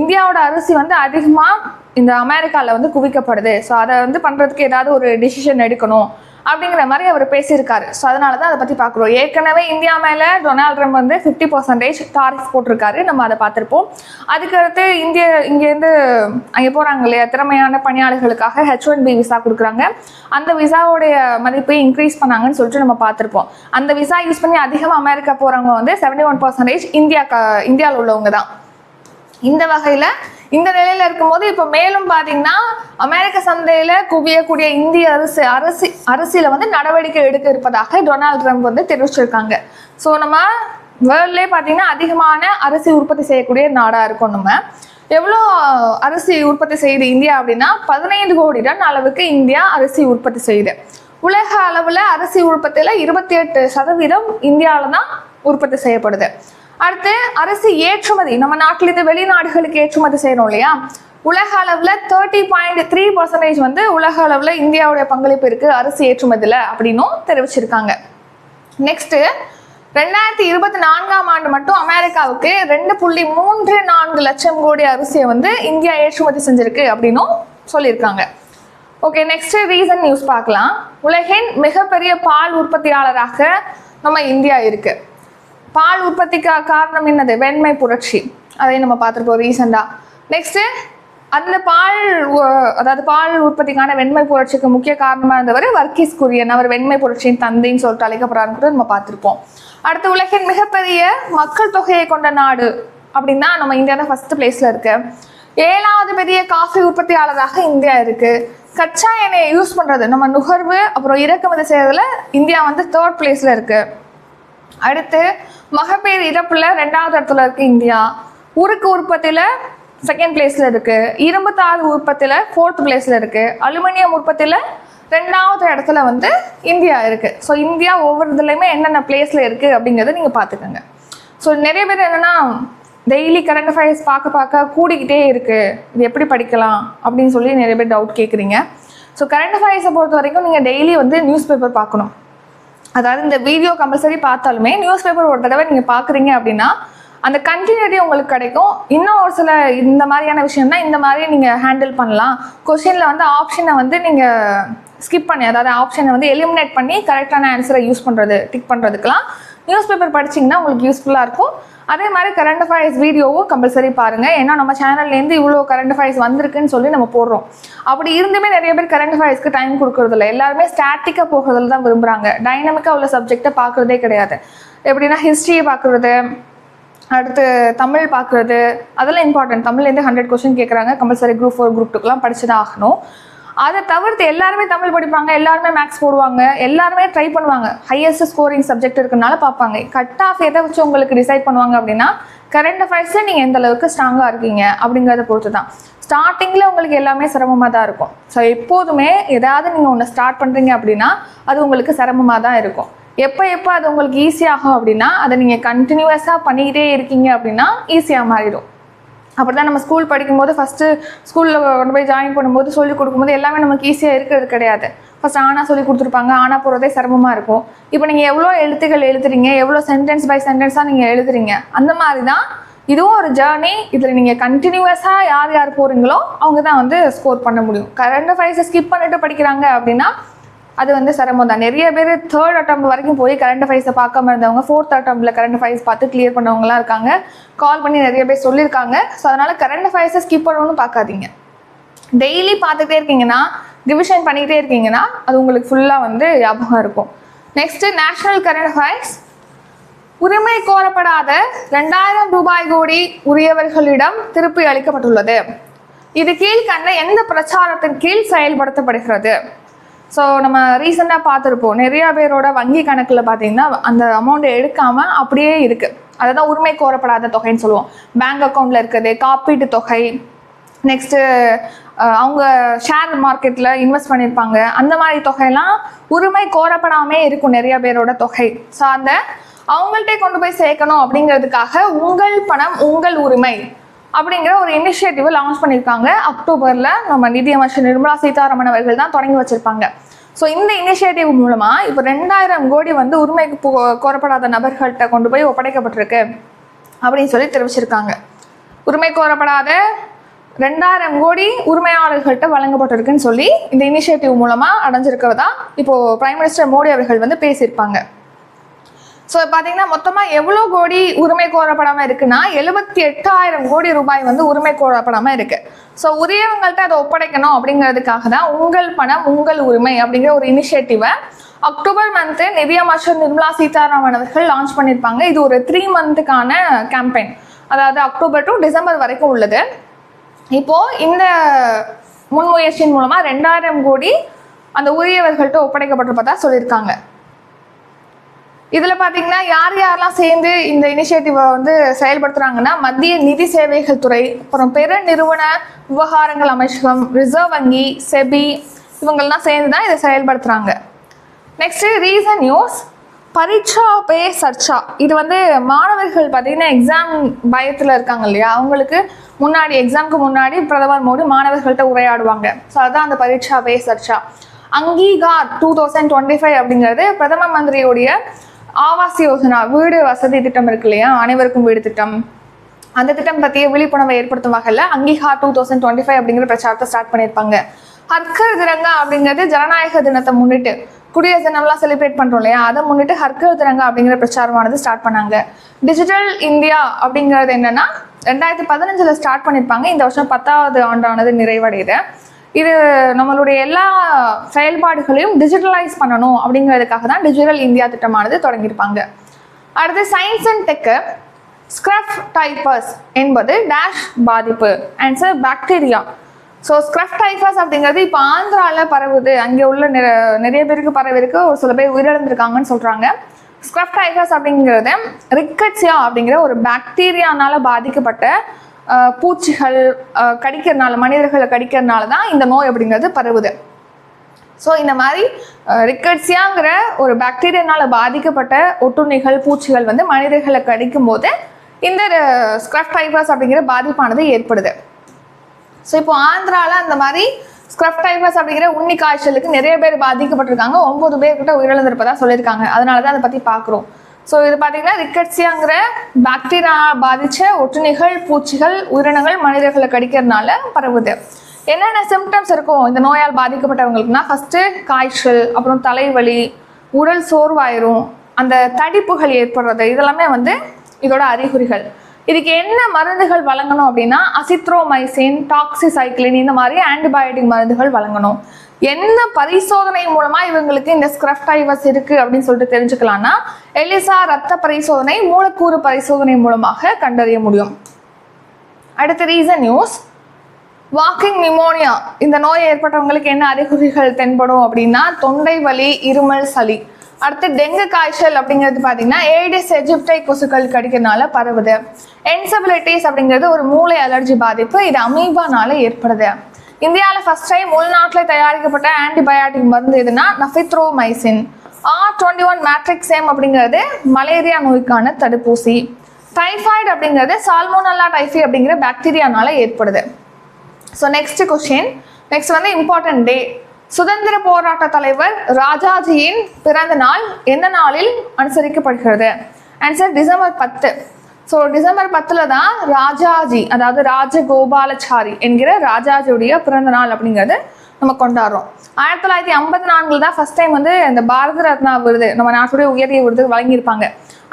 இந்தியாவோட அரிசி வந்து அதிகமாக இந்த அமெரிக்காவில் வந்து குவிக்கப்படுது. ஸோ அதை வந்து பண்ணுறதுக்கு ஏதாவது ஒரு டிசிஷன் எடுக்கணும். அப்படிங்கிற மாதிரி அவர் பேசியிருக்காரு. ஸோ அதனால தான் அதை பற்றி பார்க்குறோம். ஏற்கனவே இந்தியா மேலே டொனால்ட் ட்ரம்ப் வந்து ஃபிஃப்டி பர்சன்டேஜ் டாரிஃப் போட்டிருக்காரு. நம்ம அதை பார்த்துருப்போம். அதுக்கடுத்து இந்திய இங்கேருந்து அங்கே போகிறாங்க இல்லையா? திறமையான பணியாளர்களுக்காக ஹெச் ஒன் பி விசா கொடுக்குறாங்க. அந்த விசாவோடைய மதிப்பை இன்க்ரீஸ் பண்ணாங்கன்னு சொல்லிட்டு நம்ம பார்த்துருப்போம். அந்த விசா யூஸ் பண்ணி அதிகமாக அமெரிக்கா போகிறவங்க வந்து செவன்டி ஒன் பர்சன்டேஜ் இந்தியா இந்தியாவில் உள்ளவங்க தான். இந்த வகையில் இந்த நிலையில இருக்கும்போது இப்போ மேலும் பார்த்தீங்கன்னா அமெரிக்க சந்தையில குவியக்கூடிய இந்திய அரசு அரசு அரசியல வந்து நடவடிக்கை எடுக்க இருப்பதாக டொனால்ட் ட்ரம்ப் வந்து தெரிவிச்சிருக்காங்க. ஸோ நம்ம வேர்ல்ட்லேயே பார்த்தீங்கன்னா அதிகமான அரிசி உற்பத்தி செய்யக்கூடிய நாடாக இருக்கும் நம்ம. எவ்வளோ அரிசி உற்பத்தி செய்யுது இந்தியா அப்படின்னா பதினைந்து கோடி டன் அளவுக்கு இந்தியா அரிசி உற்பத்தி செய்யுது. உலக அளவில் அரிசி உற்பத்தியில் இருபத்தி எட்டு சதவீதம் இந்தியாவில் தான் உற்பத்தி செய்யப்படுது. அடுத்து அரிசி ஏற்றுமதி. நம்ம நாட்டிலிருந்து வெளிநாடுகளுக்கு ஏற்றுமதி செய்யணும் இல்லையா? உலக அளவில் தேர்ட்டி பாயிண்ட் த்ரீ பர்சன்டேஜ் வந்து உலக அளவில் இந்தியாவுடைய பங்களிப்பு இருக்கு அரிசி ஏற்றுமதியில் அப்படின்னும் தெரிவிச்சிருக்காங்க. நெக்ஸ்ட் ரெண்டாயிரத்தி இருபத்தி நான்காம் ஆண்டு மட்டும் அமெரிக்காவுக்கு ரெண்டு புள்ளி மூன்று நான்கு லட்சம் கோடி அரிசியை வந்து இந்தியா ஏற்றுமதி செஞ்சிருக்கு அப்படின்னும் சொல்லியிருக்காங்க. ஓகே நெக்ஸ்ட் ரீசன் நியூஸ் பார்க்கலாம். உலகின் மிகப்பெரிய பால் உற்பத்தியாளராக நம்ம இந்தியா இருக்குது பால் உற்பத்திக்கு காரணம் என்னது? வெண்மை புரட்சி. அதை நம்ம பார்த்துருப்போம் ரீசெண்டாக நெக்ஸ்ட்டு அந்த பால் அதாவது பால் உற்பத்திக்கான வெண்மை புரட்சிக்கு முக்கிய காரணமாக இருந்தவர் வர்க்கீஸ் குரியன். அவர் வெண்மை புரட்சியின் தந்தைன்னு சொல்லிட்டு அழைக்கப்படுறாருன்னு கூட நம்ம பார்த்துருப்போம். அடுத்து உலகின் மிகப்பெரிய மக்கள் தொகையை கொண்ட நாடு அப்படின்னா நம்ம இந்தியா தான் ஃபர்ஸ்ட் பிளேஸ்ல இருக்கு. ஏழாவது பெரிய காஃபி உற்பத்தியாளராக இந்தியா இருக்கு. கச்சா எண்ணெயை யூஸ் பண்றது நம்ம நுகர்வு அப்புறம் இறக்குமதி செய்யறதுல இந்தியா வந்து தேர்ட் பிளேஸ்ல இருக்கு. அடுத்து மகப்பேறு இறப்புல ரெண்டாவது இடத்துல இருக்கு இந்தியா. உருக்கு உற்பத்தியில செகண்ட் பிளேஸ்ல இருக்கு. இரும்பு தாது உற்பத்தியில ஃபோர்த் பிளேஸ்ல இருக்கு. அலுமினியம் உற்பத்தியில ரெண்டாவது இடத்துல வந்து இந்தியா இருக்கு. ஸோ இந்தியா ஒவ்வொரு இதுலையுமே என்னென்ன பிளேஸ்ல இருக்கு அப்படிங்கிறத நீங்க பார்த்துக்கோங்க ஸோ நிறைய பேர் என்னன்னா டெய்லி கரண்ட் அஃபேர்ஸ் பார்க்க பார்க்க கூடிக்கிட்டே இருக்கு. இது எப்படி படிக்கலாம் அப்படின்னு சொல்லி நிறைய பேர் டவுட் கேட்குறீங்க ஸோ கரண்ட் அஃபேர்ஸை பொறுத்த வரைக்கும் நீங்கள் டெய்லி வந்து நியூஸ் பேப்பர் பார்க்கணும். அதாவது இந்த வீடியோ கம்பல்சரி பார்த்தாலுமே நியூஸ் பேப்பர் ஒரு தடவை நீங்கள் பார்க்குறீங்க அப்படின்னா அந்த கண்டினியூட்டி உங்களுக்கு கிடைக்கும். இன்னும் ஒரு சில இந்த மாதிரியான விஷயம்னா இந்த மாதிரி நீங்கள் ஹேண்டில் பண்ணலாம். கொஷினில் வந்து ஆப்ஷனை வந்து நீங்கள் ஸ்கிப் பண்ணி அதாவது ஆப்ஷனை வந்து எலிமினேட் பண்ணி கரெக்டான ஆன்சரை யூஸ் பண்ணுறது டிக் பண்ணுறதுக்கெலாம் நியூஸ் பேப்பர் படிச்சிங்கன்னா உங்களுக்கு யூஸ்ஃபுல்லாக இருக்கும். அதே மாதிரி கரண்ட் அஃபேர்ஸ் வீடியோவும் கம்பல்சரி பாருங்கள் ஏன்னா நம்ம சேனல்லேருந்து இவ்வளோ கரண்ட் அஃபேர்ஸ் வந்திருக்குன்னு சொல்லி நம்ம போடுறோம். அப்படி இருந்துமே நிறைய பேர் கரண்ட் அஃபேர்ஸ்க்கு டைம் கொடுக்கறதில்ல. எல்லாருமே ஸ்டாட்டிக்காக போகிறதுல தான் விரும்புகிறாங்க டைனமிக்காக உள்ள சப்ஜெக்டை பார்க்குறதே கிடையாது. எப்படின்னா ஹிஸ்ட்ரியை பார்க்குறது அடுத்து தமிழ் பார்க்குறது அதெல்லாம் இம்பார்ட்டன்ட் தமிழ்லேருந்து ஹண்ட்ரட் கொஸ்டின் கேட்குறாங்க கம்பல்சரி குரூப் ஃபோர் குரூப் டூக்கெலாம் படிச்சு தான் ஆகணும். அதை தவிர்த்து எல்லாருமே தமிழ் படிப்பாங்க எல்லாருமே மேக்ஸ் போடுவாங்க எல்லாருமே ட்ரை பண்ணுவாங்க. ஹையஸ்ட் ஸ்கோரிங் சப்ஜெக்ட் இருக்கனால பார்ப்பாங்க. கட் ஆஃப் எதை வச்சு உங்களுக்கு டிசைட் பண்ணுவாங்க அப்படின்னா கரண்ட் அஃபேர்ஸில் நீங்கள் எந்த அளவுக்கு ஸ்ட்ராங்காக இருக்கீங்க அப்படிங்கிறத பொறுத்து தான் ஸ்டார்டிங்கில் உங்களுக்கு எல்லாமே சிரமமாக தான் இருக்கும். ஸோ எப்போதுமே ஏதாவது நீங்கள் ஒன்று ஸ்டார்ட் பண்ணுறீங்க அப்படின்னா அது உங்களுக்கு சிரமமாக தான் இருக்கும். எப்போ எப்போ அது உங்களுக்கு ஈஸியாகும் அப்படின்னா அதை நீங்கள் கண்டினியூஸாக பண்ணிக்கிட்டே இருக்கீங்க அப்படின்னா ஈஸியாக மாறிடும். அப்படி தான் நம்ம ஸ்கூல் படிக்கும்போது ஃபஸ்ட்டு ஸ்கூலில் கொண்டு போய் ஜாயின் பண்ணும்போது சொல்லி கொடுக்கும்போது எல்லாமே நமக்கு ஈஸியாக இருக்கிறது கிடையாது. ஃபஸ்ட் ஆனால் சொல்லி கொடுத்துருப்பாங்க ஆனால் போகிறதே சிரமமாக இருக்கும். இப்போ நீங்கள் எவ்வளோ எழுத்துக்கள் எழுதுறீங்க எவ்வளோ சென்டென்ஸ் பை சென்டென்ஸாக நீங்கள் எழுதுறீங்க அந்த மாதிரி தான் இதுவும் ஒரு ஜேர்னி இதில் நீங்கள் கண்டினியூஸாக யார் யார் போகிறீங்களோ அவங்க தான் வந்து ஸ்கோர் பண்ண முடியும். கரண்ட் அஃபேர்ஸை ஸ்கிப் பண்ணிட்டு படிக்கிறாங்க அப்படின்னா அது வந்து சிரமம் தான் நிறைய பேர் தேர்ட் அட்டம் வரைக்கும் போய் கரண்ட் ஃபைஸை பார்க்காம இருந்தவங்க ஃபோர்த் அட்டம்ப்ல கரண்ட் அஃபேர்ஸ் பார்த்து கிளியர் பண்ணவங்களாம் இருக்காங்க. கால் பண்ணி நிறைய பேர் சொல்லியிருக்காங்க. ஸோ அதனால கரண்ட் ஃபைஸை ஸ்கிப் பண்ணணும்னு பார்க்காதீங்க. டெய்லி பார்த்துட்டே இருக்கீங்கன்னா ரிவிஷன் பண்ணிக்கிட்டே இருக்கீங்கன்னா அது உங்களுக்கு ஃபுல்லாக வந்து ஞாபகம் இருக்கும். நெக்ஸ்ட் நேஷனல் கரண்ட் ஃபைஸ் உரிமை கோரப்படாத ரெண்டாயிரம் ரூபாய் கோடி உரியவர்களிடம் திருப்பி அளிக்கப்பட்டுள்ளது. இது கீழ்கண்ட எந்த பிரச்சாரத்தின் கீழ் செயல்படுத்தப்படுகிறது? ஸோ நம்ம ரீசெண்டாக பார்த்துருப்போம். நிறையா பேரோட வங்கி கணக்கில் பார்த்தீங்கன்னா அந்த அமௌண்ட்டை எடுக்காமல் அப்படியே இருக்குது அதுதான் உரிமை கோரப்படாத தொகைன்னு சொல்லுவோம். பேங்க் அக்கௌண்ட்டில் இருக்குது காப்பீட்டு தொகை நெக்ஸ்ட்டு அவங்க ஷேர் மார்க்கெட்டில் இன்வெஸ்ட் பண்ணியிருப்பாங்க அந்த மாதிரி தொகையெல்லாம் உரிமை கோரப்படாமே இருக்கும் நிறைய பேரோட தொகை. ஸோ அந்த அவங்கள்ட்டே கொண்டு போய் சேர்க்கணும் அப்படிங்கிறதுக்காக உங்கள் பணம் உங்கள் உரிமை. அப்படிங்கிற ஒரு இனிஷியேட்டிவை லான்ச் பண்ணியிருக்காங்க. அக்டோபரில் நம்ம நிதியமைச்சர் நிர்மலா சீதாராமன் அவர்கள் தான் தொடங்கி வச்சிருப்பாங்க. ஸோ இந்த இனிஷியேட்டிவ் மூலமாக இப்போ ரெண்டாயிரம் கோடி வந்து உரிமைக்கு போ- கோரப்படாத நபர்கள்ட்ட கொண்டு போய் ஒப்படைக்கப்பட்டிருக்கு அப்படின்னு சொல்லி தெரிவிச்சிருக்காங்க. உரிமை கோரப்படாத ரெண்டாயிரம் கோடி உரிமையாளர்கள்ட்ட வழங்கப்பட்டிருக்குன்னு சொல்லி இந்த இனிஷியேட்டிவ் மூலமாக அடைஞ்சிருக்கிறதா இப்போது பிரைம் மினிஸ்டர் மோடி அவர்கள் வந்து பேசியிருப்பாங்க. ஸோ பார்த்தீங்கன்னா மொத்தமாக எவ்வளோ கோடி உரிமை கோரப்படாமல் இருக்குன்னா எழுபத்தி எட்டாயிரம் கோடி ரூபாய் வந்து உரிமை கோரப்படாமல் இருக்கு. ஸோ உரியவங்கள்ட்ட அதை ஒப்படைக்கணும் அப்படிங்கிறதுக்காக தான் உங்கள் பணம் உங்கள் உரிமை அப்படிங்கிற ஒரு இனிஷியேட்டிவை அக்டோபர் மந்த்து நிதியமைச்சர் நிர்மலா சீதாராமன் அவர்கள் லான்ச் பண்ணியிருப்பாங்க. இது ஒரு த்ரீ மந்த்துக்கான கேம்பெயின் அதாவது அக்டோபர் டு டிசம்பர் வரைக்கும் உள்ளது. இப்போது இந்த முன்முயற்சியின் மூலமாக ரெண்டாயிரம் கோடி அந்த உரியவர்கள்ட்ட ஒப்படைக்கப்பட்டிருப்பதா சொல்லியிருக்காங்க. இதில் பார்த்தீங்கன்னா யார் யாரெல்லாம் சேர்ந்து இந்த இனிஷியேட்டிவை வந்து செயல்படுத்துகிறாங்கன்னா மத்திய நிதி சேவைகள் துறை அப்புறம் பெரு நிறுவன விவகாரங்கள் அமைச்சகம் ரிசர்வ் வங்கி செபி இவங்கெல்லாம் சேர்ந்து தான் இதை செயல்படுத்துறாங்க. Next reason news Pariksha Pe Charcha. இது வந்து மாணவர்கள் பார்த்தீங்கன்னா எக்ஸாம் பயத்தில் இருக்காங்க இல்லையா? அவங்களுக்கு முன்னாடி எக்ஸாம்க்கு முன்னாடி பிரதமர் மோடி மாணவர்கள்ட்ட உரையாடுவாங்க. ஸோ அதுதான் அந்த Pariksha Pe Charcha. Angikaar two thousand twenty five அப்படிங்கிறது பிரதம மந்திரியுடைய ஆவாஸ் யோஜனா வீடு வசதி திட்டம் இருக்கு இல்லையா? அனைவருக்கும் வீடு திட்டம். அந்த திட்டம் பற்றிய விழிப்புணர்வை ஏற்படுத்தும் வகையில் Angikaar two thousand twenty five அப்படிங்கிற பிரச்சாரத்தை ஸ்டார்ட் பண்ணியிருப்பாங்க. ஹர்கர் திரங்கா அப்படிங்கிறது ஜனநாயக தினத்தை முன்னிட்டு குடியரசு தினம்லாம் செலிப்ரேட் பண்ணுறோம் இல்லையா? அதை முன்னிட்டு ஹர்கர் திரங்கா அப்படிங்கிற பிரச்சாரமானது ஸ்டார்ட் பண்ணாங்க. டிஜிட்டல் இந்தியா அப்படிங்கிறது என்னன்னா ரெண்டாயிரத்தி பதினஞ்சில் ஸ்டார்ட் பண்ணியிருப்பாங்க. இந்த வருஷம் பத்தாவது ஆண்டானது நிறைவடையுது. இது நம்மளுடைய எல்லா செயல்பாடுகளையும் டிஜிட்டலைஸ் பண்ணணும் அப்படிங்கிறதுக்காக தான் டிஜிட்டல் இந்தியா திட்டமானது தொடங்கியிருப்பாங்க. அடுத்து science and tech scrub typhus என்பது டேஷ் பாதிப்பு answer bacteria so scrub typhus அப்படிங்கிறது இப்போ ஆந்திராவில் பரவுது. அங்கே உள்ள நிறைய பேருக்கு பரவிருக்கு. ஒரு சில பேர் உயிரிழந்திருக்காங்கன்னு சொல்கிறாங்க ஸ்க்ரஃப் டைப்பர்ஸ் அப்படிங்கிறது ரிக்கட்ஸியா அப்படிங்கிற ஒரு பாக்டீரியானால பாதிக்கப்பட்ட பூச்சிகள் கடிக்கிறனால மனிதர்களை கடிக்கிறனால தான் இந்த நோய் அப்படிங்கிறது பரவுது. ஸோ இந்த மாதிரி ரிக்கட்ஸியாங்கிற ஒரு பாக்டீரியானால பாதிக்கப்பட்ட ஒட்டுண்ணிகள் பூச்சிகள் வந்து மனிதர்களை கடிக்கும் போது இந்த ஸ்க்ரஃப் டைபர்ஸ் அப்படிங்கிற பாதிப்பானது ஏற்படுது. ஸோ இப்போ ஆந்திராவில் அந்த மாதிரி ஸ்க்ரஃப் டைபர்ஸ் அப்படிங்கிற உண்ணி காய்ச்சலுக்கு நிறைய பேர் பாதிக்கப்பட்டிருக்காங்க. ஒன்பது பேர்கிட்ட உயிரிழந்திருப்பதா சொல்லியிருக்காங்க. அதனால தான் அதை பற்றி பார்க்குறோம். ஸோ இது பார்த்தீங்கன்னா ரிக்கட்ஸியாங்கிற பாக்டீரியா பாதித்த ஒட்டுண்ணிகள் பூச்சிகள் உயிரினங்கள் மனிதர்களை கடிக்கிறதுனால பரவுது. என்னென்ன சிம்டம்ஸ் இருக்கும் இந்த நோயால் பாதிக்கப்பட்டவங்களுக்குனா ஃபஸ்ட்டு காய்ச்சல் அப்புறம் தலைவலி உடல் சோர்வாயிரும் அந்த தடிப்புகள் ஏற்படுறது இதெல்லாமே வந்து இதோட அறிகுறிகள். இதுக்கு என்ன மருந்துகள் வழங்கணும் அப்படின்னா அசித்ரோமைசின் டாக்ஸிசைக்ளின் இந்த மாதிரி ஆன்டிபயோட்டிக் மருந்துகள் வழங்கணும். என்ன பரிசோதனை மூலமா இவங்களுக்கு இந்த ஸ்கிரப்டைவஸ் இருக்கு அப்படின்னு சொல்லிட்டு தெரிஞ்சுக்கலாம்னா எலிசா ரத்த பரிசோதனை மூலக்கூறு பரிசோதனை மூலமாக கண்டறிய முடியும். அடுத்த ரீசன் நியூஸ் வாக்கிங் நிமோனியா இந்த நோய் ஏற்பட்டவங்களுக்கு என்ன அறிகுறிகள் தென்படும் அப்படின்னா தொண்டை வலி இருமல் சளி. அடுத்து டெங்கு காய்ச்சல் அப்படிங்கிறது பார்த்தீங்கன்னா ஏடிஸ் எஜிப்டை கொசுக்கள் கடிக்கிறதுனால பரவுது. என்சபிலிட்டிஸ் அப்படிங்கிறது ஒரு மூளை அலர்ஜி பாதிப்பு. இது அமீபானால ஏற்படுது. இந்தியாவில் ஃபர்ஸ்ட் டைம் உள்நாட்டில் தயாரிக்கப்பட்ட ஆன்டிபயாட்டிக் மருந்து எதுனா nafithromycin R twenty one Matrix same அப்படிங்கிறது மலேரியா நோய்க்கான தடுப்பூசி. டைஃபாய்டு அப்படிங்கிறது சால்மோனல்லா டைஃபி அப்படிங்கிற பாக்டீரியானால ஏற்படுது. ஸோ நெக்ஸ்ட் கொஸ்டின் நெக்ஸ்ட் வந்து இம்பார்ட்டன்ட் டே சுதந்திர போராட்ட தலைவர் ராஜாஜியின் பிறந்த நாள் எந்த நாளில் அனுசரிக்கப்படுகிறது? ஆன்சர் டிசம்பர் பத்து. ஸோ டிசம்பர் பத்தில் தான் ராஜாஜி அதாவது ராஜகோபாலச்சாரி என்கிற ராஜாஜியுடைய பிறந்த நாள் அப்படிங்கிறது நம்ம கொண்டாடுறோம். ஆயிரத்தி தொள்ளாயிரத்தி ஐம்பத்தி நான்கில் தான் ஃபர்ஸ்ட் டைம் வந்து இந்த பாரத ரத்னா விருது நம்ம நாட்டுடைய உயரிய விருது வழங்கியிருப்பாங்க.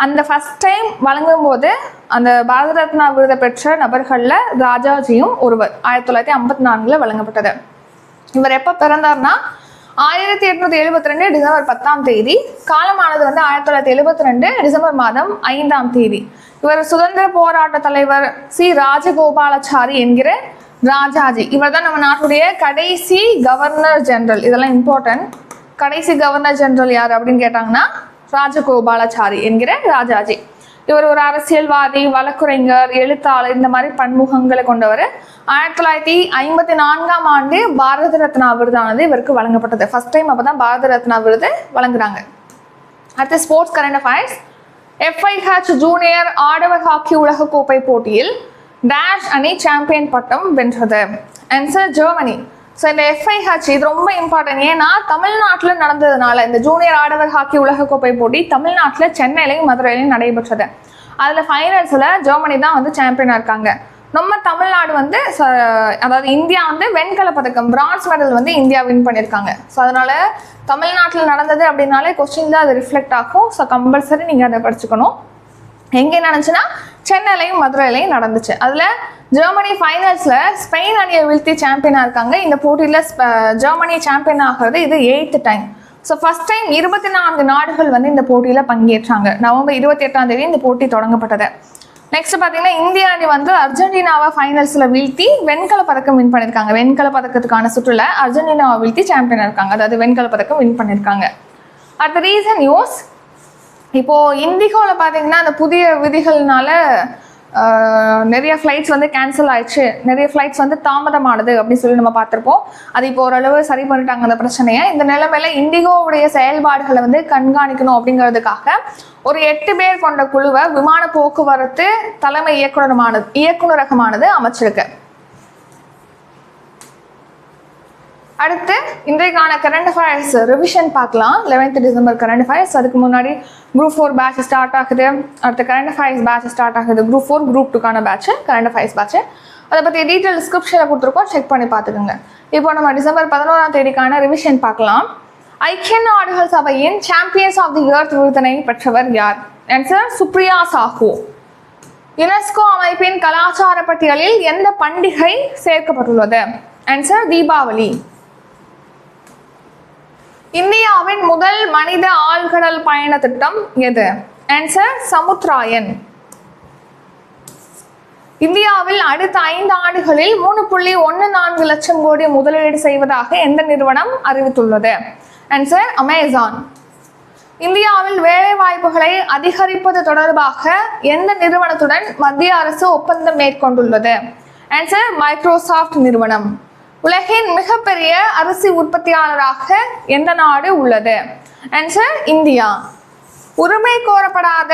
அந்த ஃபர்ஸ்ட் டைம் வழங்கும் போது அந்த பாரத ரத்னா விருதை பெற்ற நபர்களில் ராஜாஜியும் ஒருவர் ஆயிரத்தி தொள்ளாயிரத்தி ஐம்பத்தி நான்கில் வழங்கப்பட்டது. இவர் எப்போ பிறந்தார்னா ஆயிரத்தி எட்நூத்தி எழுபத்தி ரெண்டு டிசம்பர் பத்தாம் தேதி. காலமானது வந்து ஆயிரத்தி தொள்ளாயிரத்தி எழுபத்தி ரெண்டு டிசம்பர் மாதம் ஐந்தாம் தேதி. இவர் சுதந்திர போராட்ட தலைவர் சி ராஜகோபாலாச்சாரி என்கிற ராஜாஜி. இவர் தான் நம்ம நாட்டுடைய கடைசி கவர்னர் ஜெனரல் இதெல்லாம் இம்பார்ட்டன்ட் கடைசி கவர்னர் ஜெனரல் யார் அப்படின்னு கேட்டாங்கன்னா ராஜகோபாலாச்சாரி என்கிற ராஜாஜி. இவர் ஒரு அரசியல்வாதி வழக்குரைஞர் எழுத்தாளர் இந்த மாதிரி பன்முகங்களை கொண்டவர். ஆயிரத்தி தொள்ளாயிரத்தி ஐம்பத்தி நான்காம் ஆண்டு பாரத ரத்னா விருதானது இவருக்கு வழங்கப்பட்டது. ஃபர்ஸ்ட் டைம் அப்போ தான் பாரத ரத்னா விருது வழங்குறாங்க. அடுத்து sports current affairs FIH junior ஆடவர் ஹாக்கி உலகக்கோப்பை போட்டியில் டேஷ் அணி சாம்பியன் பட்டம் வென்றது. ஆன்சர் ஜெர்மனி ஸோ இந்த எஃப்ஐஹெச் இது ரொம்ப இம்பார்ட்டன்ட் ஏன்னா தமிழ்நாட்டில் நடந்ததுனால இந்த ஜூனியர் ஆடவர் ஹாக்கி உலகக்கோப்பை போட்டி தமிழ்நாட்டில் சென்னையிலையும் மதுரையிலையும் நடைபெற்றது. அதில் ஃபைனல்ஸில் ஜெர்மனி தான் வந்து சாம்பியனாக இருக்காங்க. நம்ம தமிழ்நாடு வந்து அதாவது இந்தியா வந்து வெண்கல பதக்கம் பிரான்ஸ் மெடல் வந்து இந்தியா வின் பண்ணியிருக்காங்க. ஸோ அதனால தமிழ்நாட்டில் நடந்தது அப்படின்னாலே கொஸ்டின் தான் அது ரிஃப்ளெக்ட் ஆகும். ஸோ கம்பல்சரி நீங்கள் அதை படிச்சுக்கணும். எங்கே நடந்துச்சுன்னா சென்னையிலையும் மதுரையிலையும் நடந்துச்சு. அதில் ஜெர்மனி ஃபைனல்ஸில் ஸ்பெயின் அணியை வீழ்த்தி சாம்பியனாக இருக்காங்க. இந்த போட்டியில் ஜெர்மனி சாம்பியன் ஆகிறது இது eighth time so first time இருபத்தி நான்கு நாடுகள் வந்து இந்த போட்டியில் பங்கேற்றாங்க. நவம்பர் இருபத்தி எட்டாம் தேதி இந்த போட்டி தொடங்கப்பட்டது. நெக்ஸ்ட் பார்த்தீங்கன்னா இந்திய அணி வந்து அர்ஜென்டினாவை ஃபைனல்ஸில் வீழ்த்தி வெண்கல பதக்கம் வின் பண்ணியிருக்காங்க. வெண்கல பதக்கத்துக்கான சுற்றுல அர்ஜென்டினாவை வீழ்த்தி சாம்பியனாக இருக்காங்க. அதாவது வெண்கல பதக்கம் வின் பண்ணியிருக்காங்க. அடுத்த ரீசன் நியூஸ் இப்போ இண்டிகோவில் பார்த்தீங்கன்னா அந்த புதிய விதிகள்னால நிறைய ஃப்ளைட்ஸ் வந்து கேன்சல் ஆயிடுச்சு. நிறைய ஃப்ளைட்ஸ் வந்து தாமதமானது அப்படின்னு சொல்லி நம்ம பார்த்துருப்போம். அது இப்போ ஓரளவு சரி பண்ணிட்டாங்க அந்த பிரச்சனையை. இந்த நிலைமையில இண்டிகோவுடைய செயல்பாடுகளை வந்து கண்காணிக்கணும் அப்படிங்கிறதுக்காக ஒரு எட்டு பேர் கொண்ட குழுவை விமான போக்குவரத்து தலைமை இயக்குனரமானது இயக்குனரகமானது அமைச்சிருக்கு. அடுத்து இன்றைக்கான கரண்ட் அஃபேர்ஸ் ரிவிஷன் பார்க்கலாம். 11th டிசம்பர் கரண்ட் அஃபேர்ஸ் அதுக்கு முன்னாடி குரூப் ஃபோர் பேட்ச் ஸ்டார்ட் ஆகுது. அடுத்து கரண்ட் அஃபேர்ஸ் பேட்ச் ஸ்டார்ட் ஆகுது. குரூப் ஃபோர் குரூப் டூக்கான பேட்ச் கரண்ட் அஃபேர்ஸ் பேட்ச் அதை பற்றி டீட்டெயில் டிஸ்கிரிப்ஷனில் கொடுத்துருக்கோம். செக் பண்ணி பார்த்துக்கோங்க. இப்போ நம்ம டிசம்பர் பதினோராம் தேதிக்கான ரிவிஷன் பார்க்கலாம். ஐக்கிய நாடுகள் சபையின் சாம்பியன்ஸ் ஆஃப் தி எர்த் விருதனை பெற்றவர் யார்? ஆன்சர் சுப்ரியா சாஹூ. யுனெஸ்கோ அமைப்பின் கலாச்சார பட்டியலில் எந்த பண்டிகை சேர்க்கப்பட்டுள்ளது? ஆன்சர் தீபாவளி. இந்தியாவின் முதல் மனித ஆழ்கடல் பயண திட்டம் எது? ஆன்சர் சமுத்ராயன். இந்தியாவில் அடுத்த ஐந்து ஆண்டுகளில் மூணு புள்ளி ஒன்று நான்கு லட்சம் கோடி முதலீடு செய்வதாக எந்த நிறுவனம் அறிவித்துள்ளது? ஆன்சர் அமேசான் இந்தியாவில் வேலை வாய்ப்புகளை அதிகரிப்பது தொடர்பாக எந்த நிறுவனத்துடன் மத்திய அரசு ஒப்பந்தம் மேற்கொண்டுள்ளது? ஆன்சர் மைக்ரோசாஃப்ட் நிறுவனம். உலகின் மிகப்பெரிய அரிசி உற்பத்தியாளராக எந்த நாடு உள்ளது? Answer India. உரிமை கோரப்படாத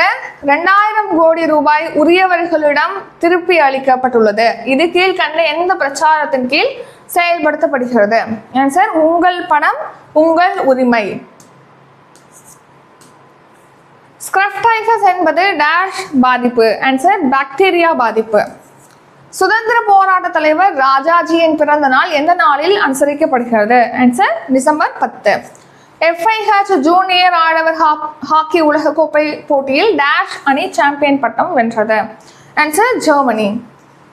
ரெண்டாயிரம் கோடி ரூபாய் உரியவர்களிடம் திருப்பி அளிக்கப்பட்டுள்ளது. இது கீழ்கண்ட எந்த பிரச்சாரத்தின் கீழ் செயல்படுத்தப்படுகிறது? ஆன்சர் உங்கள் பணம் உங்கள் உரிமை. ஸ்கிரப்டைசஸ் என்பது டேஷ் பாதிப்பு. ஆன்சர் பாக்டீரியா பாதிப்பு. சுதந்திர போராட்ட தலைவர் ராஜாஜியின் பிறந்த நாள் எந்த நாளில் அனுசரிக்கப்படுகிறது? ஆன்சர் டிசம்பர் பத்து. எஃப்ஐஹெச் ஜூனியர் ஆடவர் ஹாக்- ஹாக்கி உலகக்கோப்பை போட்டியில் டேஷ் அணி சாம்பியன் பட்டம் வென்றது. ஆன்சர் ஜெர்மனி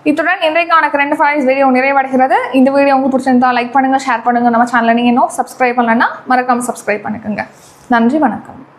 இத்துடன் இன்றைக்கான கரண்ட் ஃபைல்ஸ் வீடியோ நிறைவடைகிறது. இந்த வீடியோ உங்களுக்கு பிடிச்சிருந்தா லைக் பண்ணுங்க ஷேர் பண்ணுங்க. நம்ம சேனலை நீங்கள் இன்னும் சப்ஸ்கிரைப் பண்ணலன்னா மறக்காம சப்ஸ்கிரைப் பண்ணிக்கோங்க. நன்றி வணக்கம்.